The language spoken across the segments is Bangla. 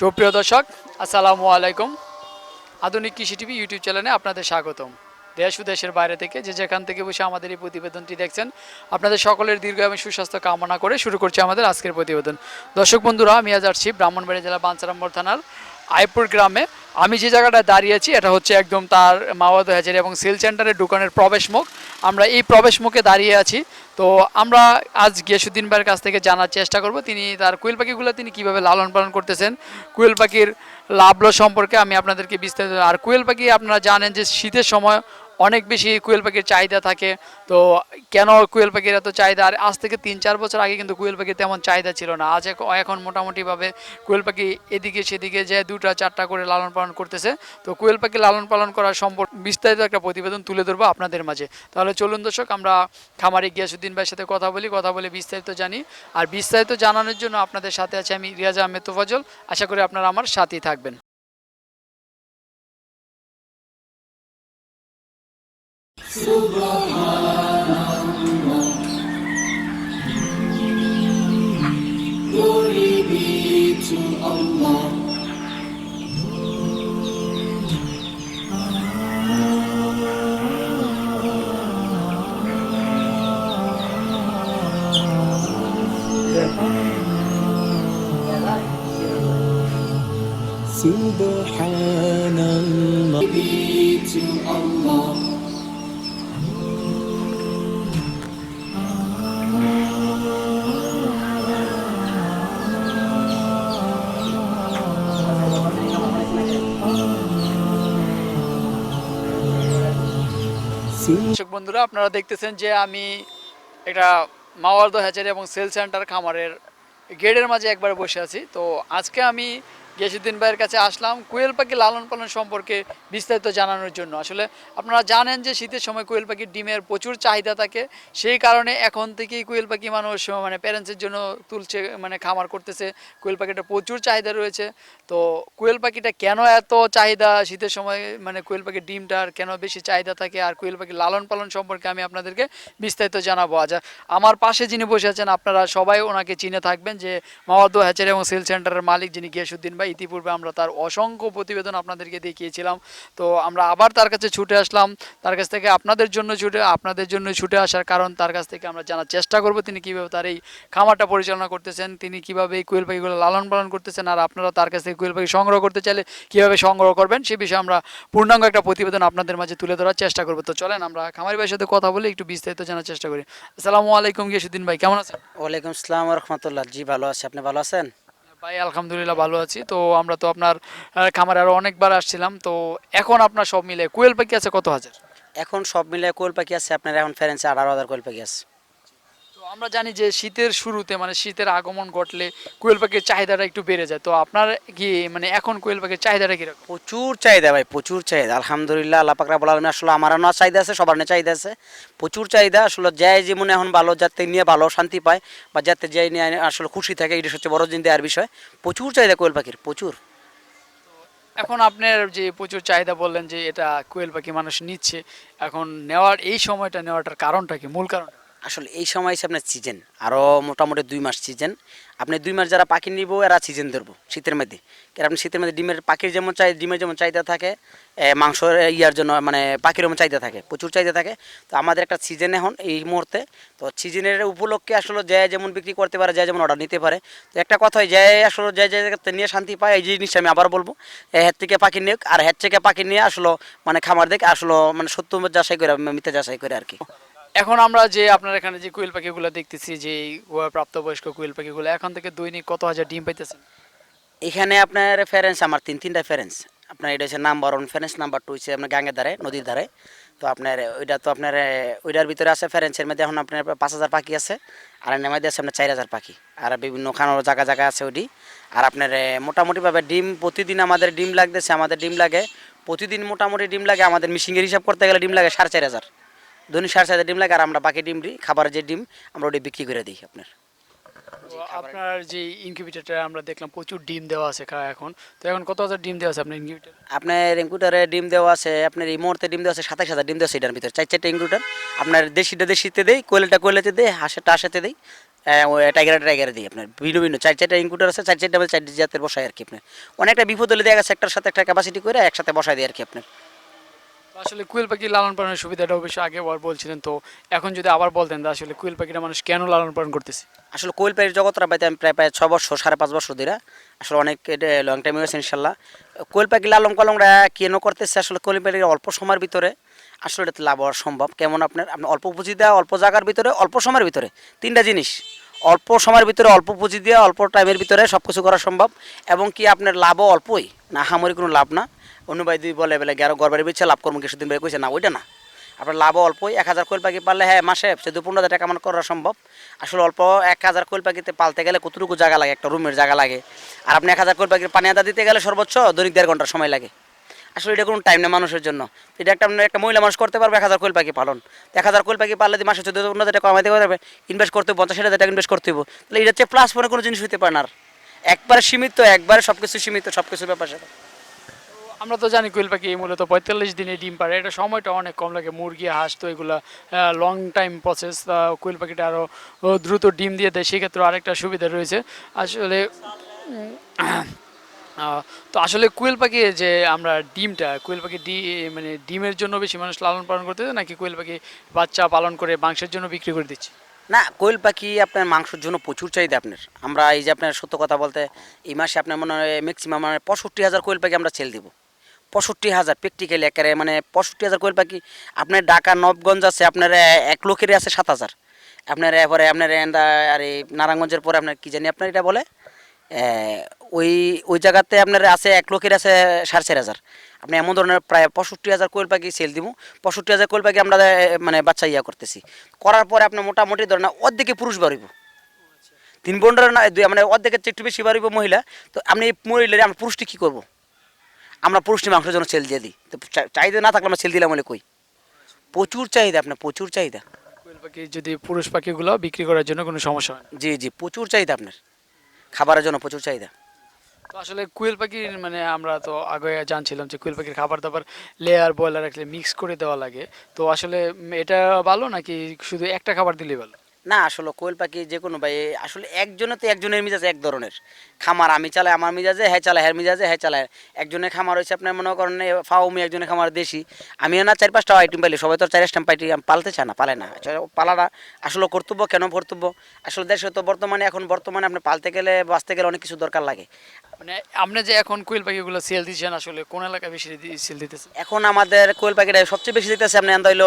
সুপ্রিয় দর্শক, আসসালামু আলাইকুম। আধুনিক কৃষি টিভি ইউটিউব চ্যানেলে আপনাদের স্বাগতম। দেশ ও দেশের বাইরে থেকে যে যেখান থেকে বসে আমাদের এই প্রতিবেদনটি দেখছেন, আপনাদের সকলের দীর্ঘ এবং সুস্বাস্থ্য কামনা করে শুরু করছি আমাদের আজকের প্রতিবেদন। দর্শক বন্ধুরা, আমি আজ আসছি ব্রাহ্মণবাড়িয়া জেলা বাঞ্চারাম্বর থানার আইপুর গ্রামে। আমি যে জায়গাটা দাঁড়িয়েছি এটা হচ্ছে একদম তার মাওয়াদ হাজারি এবং সেল সেন্টারের দোকানের প্রবেশ মুখ। আমরা এই প্রবেশ মুখে দাঁড়িয়ে আছি। তো আমরা আজ গেসুদ্দিন ভাইয়ের কাছ থেকে জানার চেষ্টা করব, তিনি তার কুয়েল পাখিগুলো তিনি কীভাবে লালন পালন করতেছেন কুয়েল পাখির লাভ সম্পর্কে আমি আপনাদেরকে বিস্তারিত আর কুয়েল পাখি আপনারা জানেন যে শীতের সময় অনেক বেশি কুয়েল পাখির চাহিদা থাকে। তো কেন কুয়েল পাখির এত চাহিদা? আর আজ থেকে তিন চার বছর আগে কিন্তু কুয়েল পাখির তেমন চাহিদা ছিল না। আজ এখন মোটামুটিভাবে কুয়েল পাখি এদিকে সেদিকে যে দুটা চারটা করে লালন পালন করতেছে, তো কুয়েল পাখি লালন পালন করার সম্পর্ক বিস্তারিত একটা প্রতিবেদন তুলে ধরবো আপনাদের মাঝে। তাহলে চলুন দর্শক, আমরা খামারে গিয়াসুদ্দিন ভাইয়ের সাথে কথা বলি, কথা বলে বিস্তারিত জানি। আর বিস্তারিত জানানোর জন্য আপনাদের সাথে আছে আমি রিয়াজা আহমেদ তোফাজল আশা করি আপনারা আমার সাথেই থাকবেন। Glory be to Allah. Subhanallah. Be to Allah. দর্শক বন্ধুরা, আপনারা দেখতেছেন যে আমি একটা মাওয়ার্দ হ্যাচারি এবং সেল সেন্টার খামারের গেটের মাঝে একবার বসে আছি। তো আজকে আমি গিয়াসুদ্দিন ভাইয়ের কাছে আসলাম কোয়েল পাখি লালন পালন সম্পর্কে বিস্তারিত জানানোর জন্য। আসলে আপনারা জানেন যে শীতের সময় কোয়েল পাখির ডিমের প্রচুর চাহিদা থাকে, সেই কারণে এখন থেকেই কোয়েল পাখি মানুষ মানে প্যারেন্টসের জন্য তুলছে মানে খামার করতেছে। কোয়েল পাখিটা প্রচুর চাহিদা রয়েছে। তো কোয়েল পাখিটা কেন এত চাহিদা শীতের সময় মানে কোয়েল পাখির ডিমটার কেন বেশি চাহিদা থাকে আর কোয়েল পাখির লালন পালন সম্পর্কে আমি আপনাদেরকে বিস্তারিত জানাব আজ। আমার পাশে যিনি বসে আছেন, আপনারা সবাই ওনাকে চিনে থাকবেন যে মাওয়াদ্দ হ্যাচারি এবং সেল সেন্টারের মালিক যিনি গিয়াসুদ্দিন ভাই ইতিপূর্বে আমরা তার অসংখ্য প্রতিবেদন আপনাদেরকে দেখিয়েছিলাম। তো আমরা আবার তার কাছে ছুটে আসলাম। তার কাছ থেকে আপনাদের জন্য ছুটে, আপনাদের জন্য ছুটে আসার কারণ তার কাছ থেকে আমরা জানার চেষ্টা করব। তিনি কীভাবে তার এই খামারটা পরিচালনা করতেছেন, তিনি কীভাবে এই কোয়েল পাখিগুলো লালন পালন করতেছেন, আর আপনারা তার কাছ থেকে কোয়েল পাখি সংগ্রহ করতে চাইলে কীভাবে সংগ্রহ করবেন, সে বিষয়ে আমরা পূর্ণাঙ্গ একটা প্রতিবেদন আপনাদের মাঝে তুলে ধরার চেষ্টা করব। তো চলেন, আমরা খামারি ভাইয়ের সাথে কথা বলে একটু বিস্তারিত জানার চেষ্টা করি। আসসালামু আলাইকুম গিয়াসুদ্দিন ভাই, কেমন আছেন? ওয়ালাইকুম আসসালাম রহমতুল্লাহ। জি, ভালো আছি। আপনি ভালো আছেন? ভাই, আলহামদুলিল্লাহ ভালো আছি। তো আমরা তো আপনার খামারে আরও অনেকবার আসছিলাম। তো এখন আপনার সব মিলে কোয়েল পাখি আছে কত হাজার? এখন সব মিলে কোয়েল পাখি আছে আপনার এখন ফেরেন্সে আঠারো হাজার কোয়েল পাখি আছে। আমরা জানি যে শীতের শুরুতে মানে শীতের আগমন ঘটলে কোয়েল পাখির চাহিদাটা একটু বেড়ে যায়। তো আপনার কি মানে এখন কোয়েল পাখির চাহিদাটা কীরকম? প্রচুর চাহিদা ভাই প্রচুর চাহিদা। আলহামদুলিল্লাহ আল্লাহ পাকরা বলার আসলে আমার না চাহিদা আছে সবার না চাহিদা আছে। প্রচুর চাহিদা আসলে যায় যেমন এখন ভালো যাতে নিয়ে ভালো শান্তি পায় বা যাতে যাই নিয়ে আসলে খুশি থাকে এটা হচ্ছে বড় চিন্তা আর বিষয়। প্রচুর চাহিদা কোয়েল পাখির প্রচুর। এখন আপনার যে প্রচুর চাহিদা বললেন যে এটা কোয়েল পাখি মানুষ নিচ্ছে এখন নেওয়ার এই সময়টা নেওয়াটার কারণটা কি? মূল কারণ আসলে এই সময় হচ্ছে আপনার সিজন আরও মোটামুটি দুই মাস সিজন আপনি দুই মাস যারা পাখি নিব এরা সিজন ধরবো শীতের মধ্যে। কারণ আপনি শীতের মধ্যে ডিমের পাখির যেমন চাই ডিমের যেমন চাহিদা থাকে এ, মাংসর ইয়ার জন্য মানে পাখির যেমন চাহিদা থাকে প্রচুর চাহিদা থাকে। তো আমাদের একটা সিজন এখন এই মুহূর্তে। তো সিজনের উপলক্ষে আসলে যে যেমন বিক্রি করতে পারে যে যেমন অর্ডার নিতে পারে। তো একটা কথা হয় যে আসলে যে জায়গাতে নিয়ে শান্তি পায় এই জিনিসটা আমি আবার বলব। হেড থেকে পাখি নিয়ে আর হেড থেকে পাখি নিয়ে আসলো মানে খামার দেখে আসলো মানে সত্য যাচাই করে মিথ্যা যাচাই করে আর কি। এখন আমরা যে আপনার এখানে যে কোয়েল পাখিগুলো দেখতেছি, যে প্রাপ্তবয়স্ক কোয়েল পাখিগুলো, এখন থেকে দৈনিক কত হাজার ডিম পাইতেছেন? এখানে আপনার ফেরেন্স আমার, তিন তিনটা ফেরেন্স আপনার এটা হচ্ছে নাম্বার ওয়ান ফেরেন্স নাম্বার টু হচ্ছে আপনার গাঙ্গের ধারে, নদীর ধারে। তো আপনার, ওইটা তো আপনার, ওইটার ভিতরে আছে ফেরেন্সের মধ্যে এখন আপনার পাঁচ হাজার পাখি আছে, আর এর মধ্যে আছে আপনার চার হাজার পাখি। আর বিভিন্ন খানোর জায়গা জায়গা আছে ওটি আর আপনার মোটামুটিভাবে ডিম প্রতিদিন আমাদের ডিম লাগতেছে, আমাদের ডিম লাগে, প্রতিদিন মোটামুটি ডিম লাগে, আমাদের মিশিংয়ের হিসাব করতে গেলে ডিম লাগে সাড়ে চার হাজার। দৈনিক সাড়ে হাজার ডিম লাগে আর আমরা বাকি ডিম দিই খাবারের যে ডিম আমরা ওটি বিক্রি করে দিই আপনার। আপনার যে ইনকিউবেটরটা আমরা দেখলাম প্রচুর ডিম দেওয়া আছে এখন। তো এখন কত হাজার ডিম দেওয়া আছে আপনার ইনকিউবেটর আপনার ইনকিউটারে ডিম দেওয়া আছে আপনার এই মুহূর্তে ডিম দেওয়া আছে সাতাশ হাজার ডিম দেওয়া আছে এটার ভিতরে। চার চারটে ইনকিউটার আপনার দেশিটা দেশিতে দেই কোয়েলটা কোয়েলেতে দেই হাঁসেরটা হাঁসেতে দেই টাইগার টাইগার দিই আপনার। ভিন্ন ভিন্ন চার চারটা ইনকুটার আছে চার চারটা চারটি জাতের বসায় আর কি আপনার। অনেকটা বিপদ হলে দেখা গেছে একটার সাথে একটা ক্যাপাসিটি করে একসাথে বসাই দিই আর কি আপনার। আসলে কুয়েল পাখি লালন পালনের সুবিধাটা অবশ্যই আগে বলছিলেন, তো এখন যদি আবার বলতেন আসলে কুয়েল পাখিটা মানুষ কেন লালন পালন করতেছে? আসলে কোয়েল পাখির জগৎটা পাইতে আমি প্রায় প্রায় ছ বছর, সাড়ে পাঁচ বছর ধরে আসলে অনেক লং টাইম হয়েছে ইনশাল্লাহ। কোয়েল পাখি লালন কলমরা কেন করতেছে? আসলে কোয়েল পাখির অল্প সময়ের ভিতরে আসলে এটাতে লাভ হওয়া সম্ভব। কেমন আপনার, আপনি অল্প পুঁজি দেওয়া অল্প জায়গার ভিতরে, অল্প সময়ের ভিতরে, তিনটা জিনিস। অল্প সময়ের ভিতরে অল্প পুঁজি দিয়ে, অল্প টাইমের ভিতরে সব কিছু করা সম্ভব। এবং কি আপনার লাভও অল্পই? না, হামরি কোনো লাভ না। অন্য ভাই দুই বলে বলে, গেরো গড়বাড়ি বেছে লাভ করব কিছুদিন ভাই কইছে। না, ওইটা না। আপনার লাভও অল্পই, এক হাজার কোয়েল পাখি পারলে হ্যাঁ মাসে সে দু পনেরো টাকা আমার করা সম্ভব। আসলে অল্প এক হাজার কোয়েল পাখিতে পালতে গেলে কতটুকু জায়গা লাগে, একটা রুমের জায়গা লাগে। আর আপনি এক হাজার কোয়েল পাখির পানি আদা দিতে গেলে সর্বোচ্চ দৈনিক দেড় ঘণ্টা সময় লাগে। আসলে এটা কোনো টাইম নেই মানুষের জন্য। এটা একটা একটা মহিলা মানুষ করতে পারবে এক হাজার কোয়েল পাখি পালন। এক হাজার কোয়েল পাখি পারলে মাসে চোদ্দ পনেরো হাজার টাকা কমাইতে পারবে ইনভেস্ট করতে হবে, পঞ্চাশ হাজার টাকা ইনভেস্ট করতে হবে। তাহলে এটা হচ্ছে প্লাস পরে কোনো জিনিস হতে পারে না আর। একবারে সীমিত, একবারে সব কিছু সীমিত সব কিছুর ব্যাপার সেটা। আমরা তো জানি কোয়েল পাখি মূলত পঁয়তাল্লিশ দিনে ডিম পারে এটা সময়টা অনেক কম লাগে, মুরগি, হাঁস তো এগুলো লং টাইম প্রসেস কোয়েল পাখিটা আরও দ্রুত ডিম দিয়ে দেয়, সেক্ষেত্রে আরেকটা সুবিধা রয়েছে। আসলে তো আসলে কোয়েল পাখি যে আমরা ডিমটা কোয়েল পাখি ডি মানে ডিমের জন্য বেশি মানুষ লালন পালন করতে নাকি কোয়েল পাখি বাচ্চা পালন করে মাংসের জন্য বিক্রি করে দিচ্ছে? না কোয়েল পাখি আপনার মাংসের জন্য প্রচুর চাহিদা আপনার। আমরা এই যে আপনার সত্য কথা বলতে, এই মাসে আপনার মনে হয় ম্যাক্সিমাম পঁয়ষট্টি হাজার কোয়েল পাখি আমরা সেল দিব। পঁয়ষট্টি হাজার প্র্যাকটিক্যালি একেবারে মানে পঁয়ষট্টি হাজার কোয়েল পাখি আপনার ঢাকা, নবগঞ্জ আছে, আপনার এক লোকেরই আছে সাত হাজার। আপনার, এরপরে আপনার আর এই নারায়ণগঞ্জের পরে আপনার, কী জানি আপনার এটা বলে? ওই ওই জায়গাতে আপনার আছে, এক লোকের আছে, সাড়ে চার হাজার। আপনি এমন ধরনের প্রায় পঁয়ষট্টি হাজার কোয়েল পাখি সেল দিব পঁয়ষট্টি হাজার কোয়েল পাখি আমরা মানে বাচ্চা ইয়া করতেছি। করার পরে আপনার মোটামুটি ধরেন অর্ধেকে পুরুষ বাড়িব। তিন বোনরা না মানে অর্ধেকের একটু বেশি বাড়িব মহিলা। তো আপনি এই মহিলারে, আমরা পুরুষটি কী করব? আমরা পুরুষটি মাংসের জন্য সেল দিয়ে দিই। তো চাহিদা না থাকলে আমরা সেল দিলাম বলে কই? প্রচুর চাহিদা আপনার প্রচুর চাহিদা। কোয়েল পাখি যদি পুরুষ পাখিগুলো বিক্রি করার জন্য কোনো সমস্যা হয় না? জি জি প্রচুর চাহিদা আপনার। খাবারের জন্য প্রচুর চাহিদা। তো আসলে কুয়েল পাখির মানে আমরা তো আগে জানছিলাম যে কুয়েল পাখির খাবার দাবার লেয়ার বয়লার রাখলে মিক্স করে দেওয়া লাগে। তো আসলে এটা ভালো নাকি শুধু একটা খাবার দিলেই ভালো? না আসলে কোয়েল পাখি যে কোনো ভাই আসলে একজনের তো একজনের মিজাজ এক ধরনের। খামার আমি চালাই আমার মিজাজে হ্যাঁ চালাই হ্যাঁ মিজাজে হ্যাঁ চালায়। একজনের খামার হয়েছে আপনার মনে করেন ফাউমি একজনের খামার দেশি। আমিও না চার পাঁচটা আইটেম পাইলি সবাই তো চার পাঁচটা আইটেম পালতে চায় না পালে না। পালাটা আসলে কর্তব্য কেন কর্তব্য আসলে দেশে তো বর্তমানে এখন বর্তমানে আপনি পালতে গেলে বাঁচতে গেলে অনেক কিছু দরকার লাগে। মানে আপনি যে এখন কুয়েল পাখিগুলো সেল দিচ্ছেন আসলে কোন এলাকায় বেশি সেল দিতেছেন এখন আমাদের কোয়েল পাখিটা সবচেয়ে বেশি দিতেছে আপনি আন্দা হইল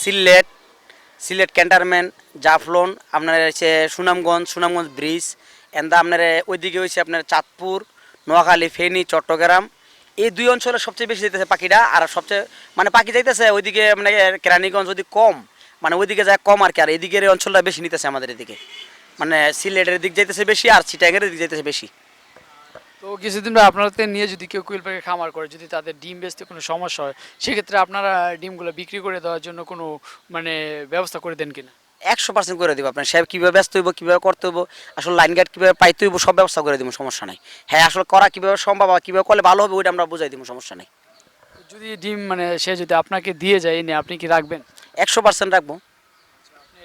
সিলেট সিলেট ক্যান্টারমেন্ট জাফলন, আপনার হচ্ছে সুনামগঞ্জ সুনামগঞ্জ ব্রিজ এন্দা আপনার ওইদিকে হয়েছে আপনার চাঁদপুর, নোয়াখালী, ফেনী, চট্টগ্রাম। এই দুই অঞ্চলে সবচেয়ে বেশি দিতেছে পাখিটা আর সবচেয়ে মানে পাখি যাইতেছে ওইদিকে মানে কেরানীগঞ্জ যদি কম মানে ওইদিকে যায় কম আর কি, আর এদিকের অঞ্চলটা বেশি নিতেছে আমাদের এদিকে। মানে সিলেটের দিক যাইতেছে বেশি আর চিটাগের দিক যাইতেছে বেশি। তো কিছুদিন আপনাদের নিয়ে যদি কেউ কুইল পাখি খামার করে যদি তাদের ডিম বেচতে কোনো সমস্যা হয় সেক্ষেত্রে আপনারা ডিমগুলো বিক্রি করে দেওয়ার জন্য কোনো মানে ব্যবস্থা করে দেন কিনা? একশো পার্সেন্ট করে দিব। আপনার সাহেব কীভাবে ব্যস্ত হইব কীভাবে করতে হইব আসলে লাইন গার্ড কীভাবে পাইতে হইব সব ব্যবস্থা করে দিব সমস্যা নাই। হ্যাঁ আসলে করা কীভাবে সম্ভব আর কীভাবে করলে ভালো হবে ওইটা আমরা বোঝাই দিব সমস্যা নাই। যদি ডিম মানে সে যদি আপনাকে দিয়ে যায় এনে আপনি কি রাখবেন? একশো পার্সেন্ট রাখব।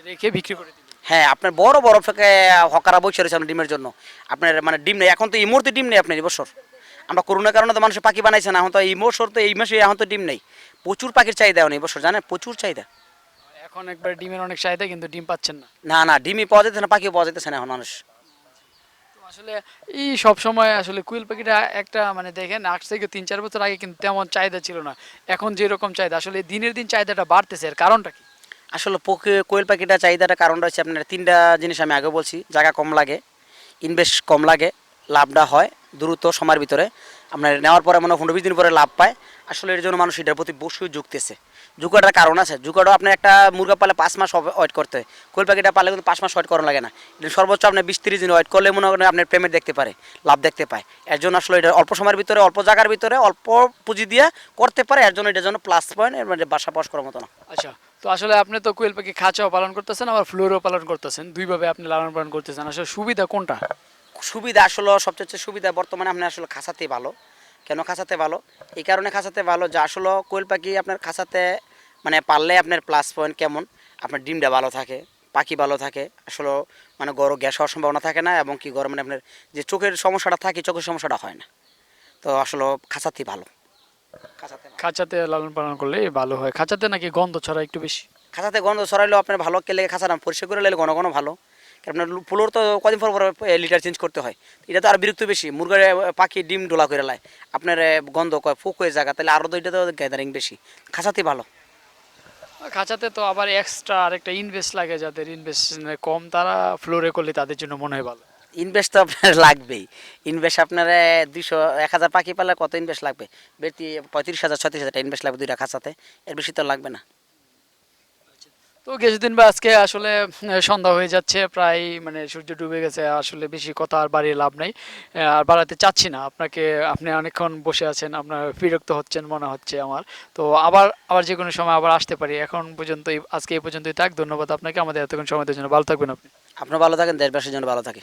রেখে বিক্রি করে হ্যাঁ আপনার বড় বড় হকারা বসে রয়েছে আপনার ডিমের জন্য। আপনার মানে ডিম নেই এখন তো এই মুহূর্তে ডিম নেই আপনার এই বছর। আমরা করোনার কারণে তো মানুষ পাখি বানাইছে না এখন তো এই বছর তো এই মাসে এখন তো ডিম নেই। প্রচুর পাখির চাহিদা এখন এই বছর জানেন? প্রচুর চাহিদা। এখন একবার ডিমের অনেক চাহিদা কিন্তু ডিম পাচ্ছেন না। না না ডিমই পাওয়া যেতেছে না পাখিও পাওয়া যেতেছে না এখন মানুষ। আসলে এই সব সময় আসলে কুইল পাখিটা একটা মানে দেখেন আট থেকে তিন চার বছর আগে কিন্তু তেমন চাহিদা ছিল না। এখন যেরকম চাহিদা আসলে দিনের দিন চাহিদাটা বাড়তেছে এর কারণটা কি? আসলে কোয়েল পাখিটা চাহিদাটা কারণ রয়েছে আপনার তিনটা জিনিস আমি আগে বলছি, জায়গা কম লাগে ইনভেস্ট কম লাগে, লাভটা হয় দ্রুত সময়ের ভিতরে। আপনার নেওয়ার পরে মনে হয় বিশ দিন পরে লাভ পায়। আসলে এর জন্য মানুষ এটার প্রতি বসেও ঝুঁকতেছে। ঝুঁকাটার কারণ আছে। ঝুঁকাটা আপনার একটা মুরগা পালে পাঁচ মাস ওয়েট করতে হয়। কোয়েল পাখিটা পালে কিন্তু পাঁচ মাস ওয়েট করা লাগে না। এটা সর্বোচ্চ আপনার বিশ তিরিশ দিন ওয়েট করলে মনে করেন আপনার পেমেন্ট দেখতে পারে, লাভ দেখতে পায়। এর জন্য আসলে এটা অল্প সময়ের ভিতরে, অল্প জায়গার ভিতরে, অল্প পুঁজি দিয়ে করতে পারে। এর জন্য এটার জন্য প্লাস পয়েন্ট বাসা পাস করার মতো না। আচ্ছা। তো আসলে আপনি তো কোয়েল পাখি খাঁচাও পালন করতেছেন, আবার ফ্লোরও পালন করতেছেন। দুইভাবে আপনি লালন পালন করতেছেন। আসলে সুবিধা কোনটা? সুবিধা আসলে সবচেয়ে সুবিধা, বর্তমানে আপনি আসলে খাঁচাতেই ভালো। কেন খাঁচাতে ভালো? এই কারণে খাঁচাতে ভালো যে আসলে কোয়েল পাখি আপনার খাঁচাতে মানে পারলে আপনার প্লাস পয়েন্ট কেমন? আপনার ডিমটা ভালো থাকে, পাখি ভালো থাকে। আসলে মানে গরম গ্যাস হওয়ার সম্ভাবনা থাকে না এবং কি গরম মানে আপনার যে চোখের সমস্যাটা থাকে, চোখের সমস্যাটা হয় না। তো আসলে খাঁচাতেই ভালো। খাঁচাতে লালন পালন করলে ভালো হয়। খাঁচাতে নাকি গন্ধ ছড়া একটু বেশি? খাঁচাতে গন্ধ ছড়াইলেও আপনার ভালো কে কেলে খাঁচাটা পরিষ্কার করে লাইলে ঘন ঘন ভালো। আপনার ফুলোর তো কদিন পর পর লিটার চেঞ্জ করতে হয়। এটা তো আর বিরক্ত বেশি। মুরগের পাখি ডিম ডোলা করে লাই আপনার গন্ধ কয় ফুক হয়ে জায়গা তাহলে আরও তো এটা তো গ্যাদারিং বেশি। খাঁচাতে ভালো। খাঁচাতে তো আবার এক্সট্রা আরেকটা ইনভেস্ট লাগে যাদের ইনভেস্ট কম তারা ফ্লোরে করলে তাদের জন্য মনে হয় ভালো। ইনভেস্ট তো আপনার লাগবেই। ইনভেস্ট আপনার দুইশো এক হাজার পাখি পালে কত ইনভেস্ট লাগবে? বেশি পঁয়ত্রিশ হাজার ছত্রিশ হাজার ইনভেস্ট লাগবে দুইটা খাঁচাতে এর বেশি তো লাগবে না। তো কিছুদিন বা আজকে আসলে সন্ধ্যা হয়ে যাচ্ছে প্রায় মানে সূর্য ডুবে গেছে আসলে বেশি কথা আর বাড়িয়ে লাভ নেই। আর বাড়াতে চাচ্ছি না। আপনাকে আপনি অনেকক্ষণ বসে আছেন আপনার বিরক্ত হচ্ছেন মনে হচ্ছে আমার। তো আবার আবার যে কোনো সময় আবার আসতে পারি। এখন পর্যন্ত আজকে এই পর্যন্তই থাক। ধন্যবাদ আপনাকে। আমাদের এতক্ষণ সময় দেওয়ার জন্য। ভালো থাকবেন আপনি। আপনার ভালো থাকেন দেশবাসীর জন্য ভালো থাকে।